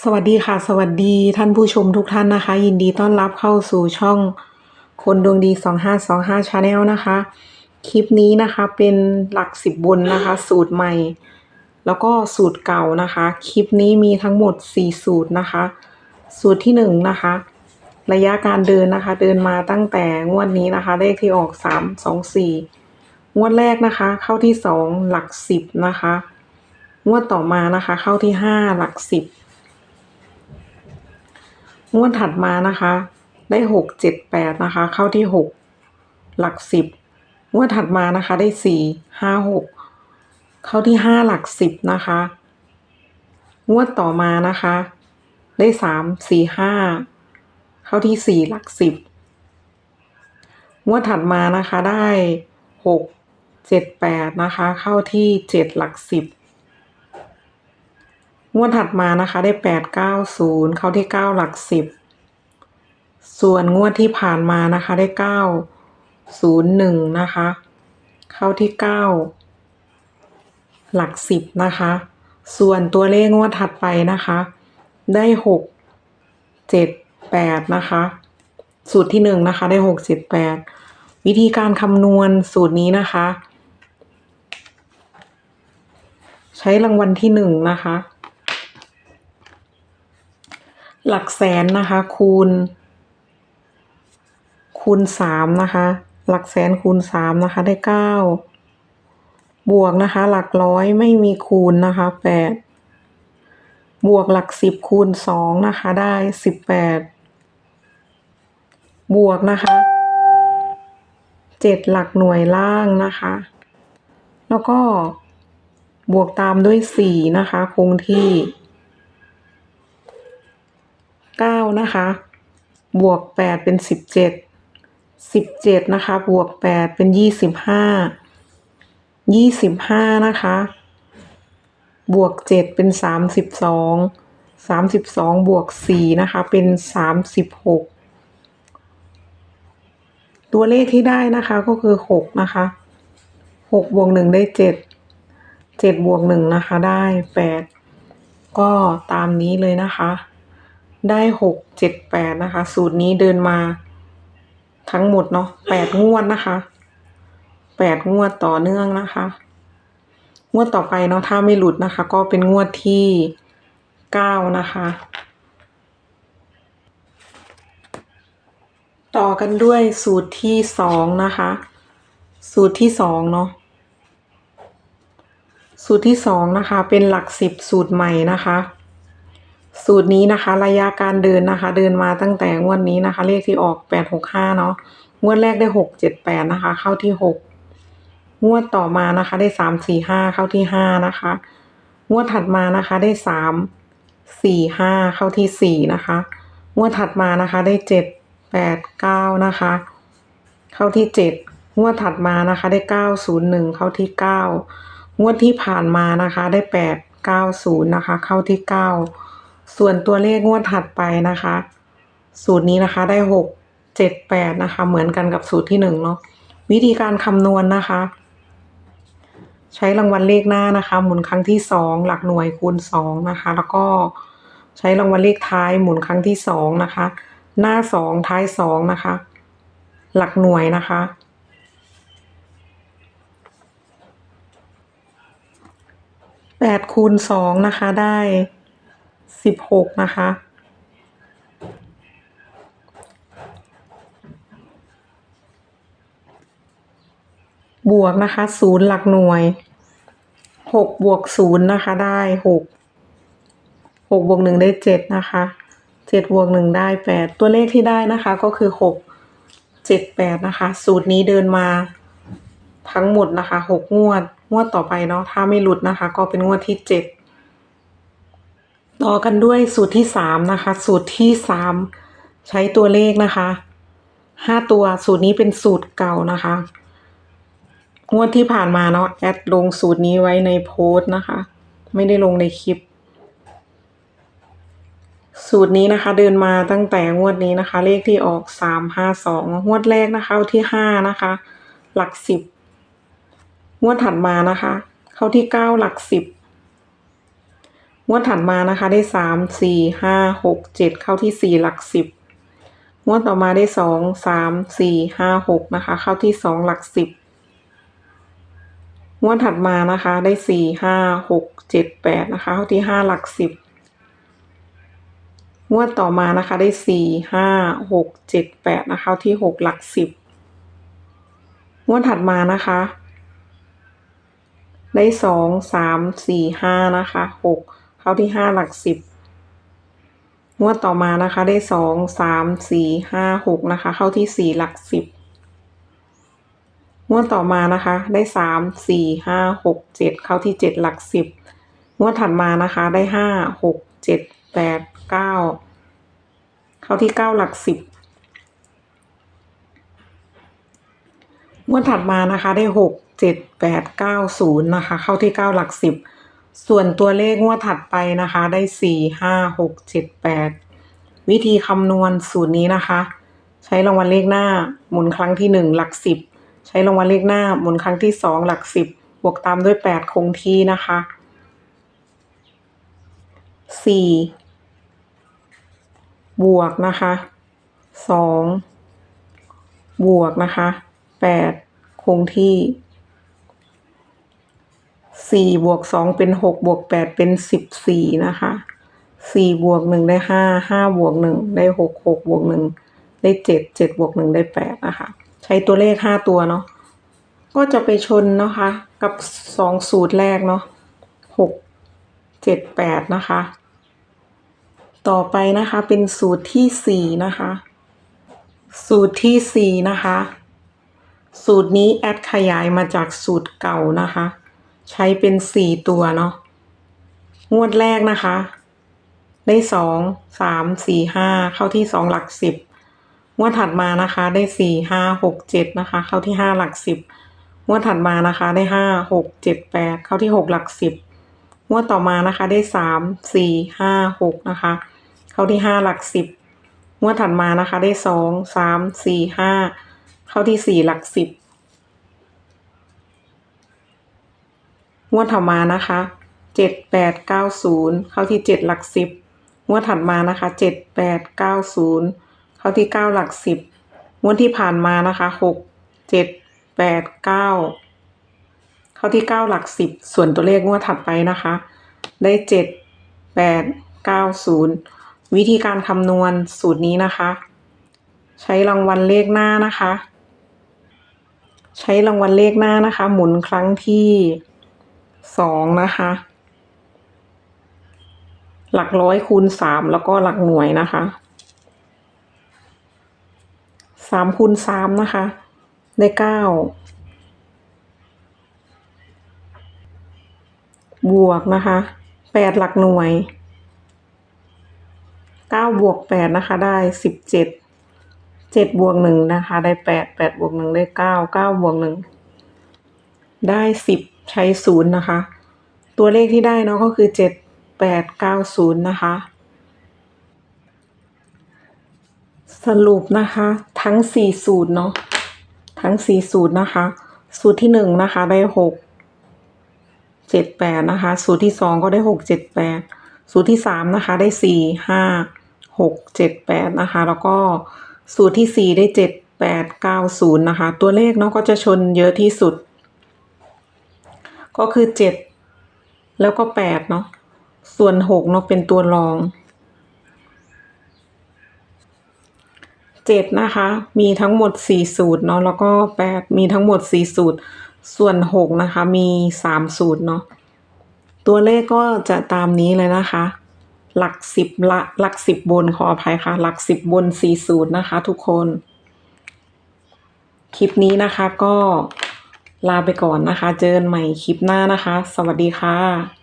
สวัสดีค่ะ สวัสดีท่านผู้ชมทุกท่านนะคะ ยินดีต้อนรับเข้าสู่ช่องคนดวงดี 2525 Channel นะคะ คลิปนี้นะคะเป็นหลักสิบบนนะคะ สูตรใหม่ แล้วก็สูตรเก่านะคะ คลิปนี้มีทั้งหมด 4 สูตรนะคะ สูตรที่1นะคะ ระยะการเดินนะคะ เดินมาตั้งแต่งวดนี้นะคะ เลขที่ออก 3 2 4 งวดแรกนะคะ เข้าที่ 2 หลัก 10 นะคะ งวดต่อมานะคะ เข้าที่ 5 หลัก 10 งวดถัดมานะคะ ได้หกเจ็ดแปดนะคะ เข้าที่หกหลักสิบงวดถัดมานะคะ ได้สี่ห้าหกเข้าที่ห้าหลักสิบนะคะ งวดต่อมานะคะ ได้สามสี่ห้าเข้าที่สี่หลักสิบงวดถัดมานะคะได้หกเจ็ดแปดนะคะ เข้าที่เจ็ดหลักสิบ งวดถัดมานะคะได้แปดเก้าศูนย์เข้าที่เก้าหลักสิบ ส่วนงวดที่ผ่านมานะคะได้เก้าศูนย์หนึ่งนะคะ เข้าที่เก้าหลักสิบนะคะ ส่วนตัวเลขงวดถัดไปนะคะ ได้หกเจ็ดแปดนะคะสูตรที่หนึ่งนะคะได้หกเจ็ดแปดวิธีการคำนวณสูตรนี้นะคะ ใช้รางวัลที่หนึ่งนะคะ หลักแสนนะคะ คูณ คูณสามนะคะ หลักแสนคูณสามนะคะ ได้เก้าบวกนะคะ หลักร้อยไม่มีคูณนะคะแปดบวกหลักสิบคูณสองนะคะ ได้สิบแปดบวกนะคะเจ็ดหลักหน่วยล่างนะคะ แล้วก็บวกตามด้วยสี่นะคะ คงที่ เก้านะคะ บวกแปดเป็นสิบเจ็ดสิบเจ็ดนะคะ บวกแปดเป็นยี่สิบห้ายี่สิบห้านะคะ บวกเจ็ดเป็นสามสิบสองสามสิบสองบวกสี่นะคะ เป็นสามสิบหกตัวเลขที่ได้นะคะก็คือหกนะคะหกบวกหนึ่งได้เจ็ดเจ็ดบวกหนึ่งนะคะ ได้แปดก็ตามนี้เลยนะคะ ได้หกเจ็ดแปดนะคะ สูตรนี้เดินมาทั้งหมดเนาะแปดงวดนะคะแปดงวดต่อเนื่องนะคะ งวดต่อไปเนาะถ้าไม่หลุดนะคะ ก็เป็นงวดที่เก้านะคะ ต่อกันด้วยสูตรที่สองนะคะ สูตรที่สองเนาะสูตรที่สองนะคะ เป็นหลักสิบสูตรใหม่นะคะ สูตรนี้นะคะ ระยะการเดินนะคะ เดินมาตั้งแต่งวดนี้นะคะ เลขที่ออกแปดหกห้าเนาะงวดแรกได้หกเจ็ดแปดนะคะ เข้าที่หกงวดต่อมานะคะ ได้สามสี่ห้าเข้าที่ห้านะคะ งวดถัดมานะคะได้สามสี่ห้าเข้าที่สี่นะคะ งวดถัดมานะคะ ได้เจ็ดแปดเก้านะคะ เข้าที่เจ็ดงวดถัดมานะคะ ได้เก้าศูนย์หนึ่งเข้าที่เก้างวดที่ผ่านมานะคะ ได้แปดเก้าศูนย์นะคะ เข้าที่เก้า ส่วนตัวเลขงวดถัดไปนะคะ สูตรนี้นะคะได้หกเจ็ดแปดนะคะ เหมือนกันกับสูตรที่หนึ่งเนาะวิธีการคำนวณนะคะ ใช้รางวัลเลขหน้านะคะ หมุนครั้งที่สองหลักหน่วยคูณสองนะคะ แล้วก็ใช้รางวัลเลขท้ายหมุนครั้งที่สองนะคะ หน้าสองท้ายสองนะคะ หลักหน่วยนะคะแปดคูณสองนะคะได้ สิบหกนะคะ บวกนะคะศูนย์หลักหน่วยหกบวกศูนย์นะคะได้หกหกบวกหนึ่งได้เจ็ดนะคะเจ็ดบวกหนึ่งได้แปดตัวเลขที่ได้นะคะก็คือหกเจ็ดแปดนะคะ สูตรนี้เดินมาทั้งหมดนะคะหกงวด งวดต่อไปเนาะถ้าไม่หลุดนะคะ ก็เป็นงวดที่เจ็ด ต่อกันด้วยสูตรที่สามนะคะ สูตรที่สามใช้ตัวเลขนะคะห้าตัวสูตรนี้เป็นสูตรเก่านะคะงวดที่ผ่านมาเนาะแอดลงสูตรนี้ไว้ในโพสต์นะคะ ไม่ได้ลงในคลิป สูตรนี้นะคะ เดินมาตั้งแต่งวดนี้นะคะ เลขที่ออกสามห้าสองงวดแรกนะคะเข้าที่ห้านะคะ หลักสิบงวดถัดมานะคะ เข้าที่เก้าหลักสิบ วดถัดมานะคะได้สามสี่ห้าหกเจ็ดเข้าที่สี่หลักสิบงวดต่อมาได้สองสามสี่ห้าหกนะคะ เข้าที่สองหลักสิบงวดถัดมานะคะได้สี่ห้าหกเจ็ดแปดนะคะ เข้าที่ห้าหลักสิบงวดต่อมานะคะได้สี่ห้าหกเจ็ดแปดนะคะเข้าที่หกหลักสิบงวดถัดมานะคะ ได้สองสามสี่ห้านะคะหก เข้าที่ห้าหลักสิบงวดต่อมานะคะได้สองสามสี่ห้าหกนะคะ เข้าที่สี่หลักสิบงวดต่อมานะคะได้สามสี่ห้าหกเจ็ดเข้าที่เจ็ดหลักสิบงวดถัดมานะคะได้ห้าหกเจ็ดแปดเก้าเข้าที่เก้าหลักสิบงวดถัดมานะคะได้หกเจ็ดแปดเก้าศูนย์นะคะ เข้าที่เก้าหลักสิบ ส่วนตัวเลขงวดถัดไปนะคะ ได้สี่ห้าหกเจ็ดแปดวิธีคำนวณสูตรนี้นะคะ ใช้รางวัลเลขหน้าหมุนครั้งที่หนึ่งหลักสิบใช้รางวัลเลขหน้าหมุนครั้งที่สองหลักสิบบวกตามด้วยแปดคงที่นะคะสี่บวกนะคะสองบวกนะคะแปดคงที่ สี่บวกสองเป็นหกบวกแปดเป็นสิบสี่นะคะสี่บวกหนึ่งได้ห้าห้าบวกหนึ่งได้หกหกบวกหนึ่งได้เจ็ดเจ็ดบวกหนึ่งได้แปดนะคะ ใช้ตัวเลขห้าตัวเนาะก็จะไปชนนะคะ กับสองสูตรแรกเนาะหกเจ็ดแปดนะคะ ต่อไปนะคะเป็นสูตรที่สี่นะคะ สูตรที่สี่นะคะ สูตรนี้แอดขยายมาจากสูตรเก่านะคะ ใช้เป็นสี่ตัวเนาะงวดแรกนะคะ ได้สองสามสี่ห้าเข้าที่สองหลักสิบงวดถัดมานะคะ ได้สี่ห้าหกเจ็ดนะคะ เข้าที่ห้าหลักสิบงวดถัดมานะคะ ได้ห้าหกเจ็ดแปดเข้าที่หกหลักสิบงวดต่อมานะคะได้สามสี่ห้าหกนะคะ เข้าที่ห้าหลักสิบงวดถัดมานะคะ ได้สองสามสี่ห้าเข้าที่สี่หลักสิบ งวดถัดมานะคะเจ็ดแปดเก้าศูนย์เข้าที่เจ็ดหลักสิบงวดถัดมานะคะเจ็ดแปดเก้าศูนย์เข้าที่เก้าหลักสิบงวดที่ผ่านมานะคะหกเจ็ดแปดเก้าเข้าที่เก้าหลักสิบส่วนตัวเลขงวดถัดไปนะคะ ได้เจ็ดแปดเก้าศูนย์วิธีการคำนวณสูตรนี้นะคะ ใช้รางวัลเลขหน้านะคะ ใช้รางวัลเลขหน้านะคะ หมุนครั้งที่ สองนะคะ หลักร้อยคูณสามแล้วก็หลักหน่วยนะคะสามคูณสามนะคะ ได้เก้าบวกนะคะแปดหลักหน่วยเก้าบวกแปดนะคะ ได้สิบเจ็ดเจ็ดบวกหนึ่งนะคะ ได้แปดแปดบวกหนึ่งได้เก้าเก้าบวกหนึ่งได้สิบ ใช้ศูนย์นะคะ ตัวเลขที่ได้เนาะก็คือเจ็ดแปดเก้าศูนย์นะคะ สรุปนะคะทั้งสี่สูตรเนาะทั้งสี่สูตรนะคะ สูตรที่หนึ่งนะคะได้หกเจ็ดแปดนะคะ สูตรที่สองก็ได้หกเจ็ดแปดสูตรที่สามนะคะได้สี่ห้าหกเจ็ดแปดนะคะ แล้วก็สูตรที่สี่ได้เจ็ดแปดเก้าศูนย์นะคะ ตัวเลขเนาะก็จะชนเยอะที่สุด ก็คือเจ็ดแล้วก็แปดเนาะส่วนหกเนาะเป็นตัวรองเจ็ดนะคะ มีทั้งหมดสี่สูตรเนาะแล้วก็แปดมีทั้งหมดสี่สูตร ส่วนหกนะคะ มีสามสูตรเนาะตัวเลขก็จะตามนี้เลยนะคะ หลักสิบละหลักสิบบนขออภัยค่ะ หลักสิบบนสี่สูตรนะคะ ทุกคน คลิปนี้นะคะก็ ลาไปก่อนนะคะ เจอกันใหม่คลิปหน้านะคะ สวัสดีค่ะ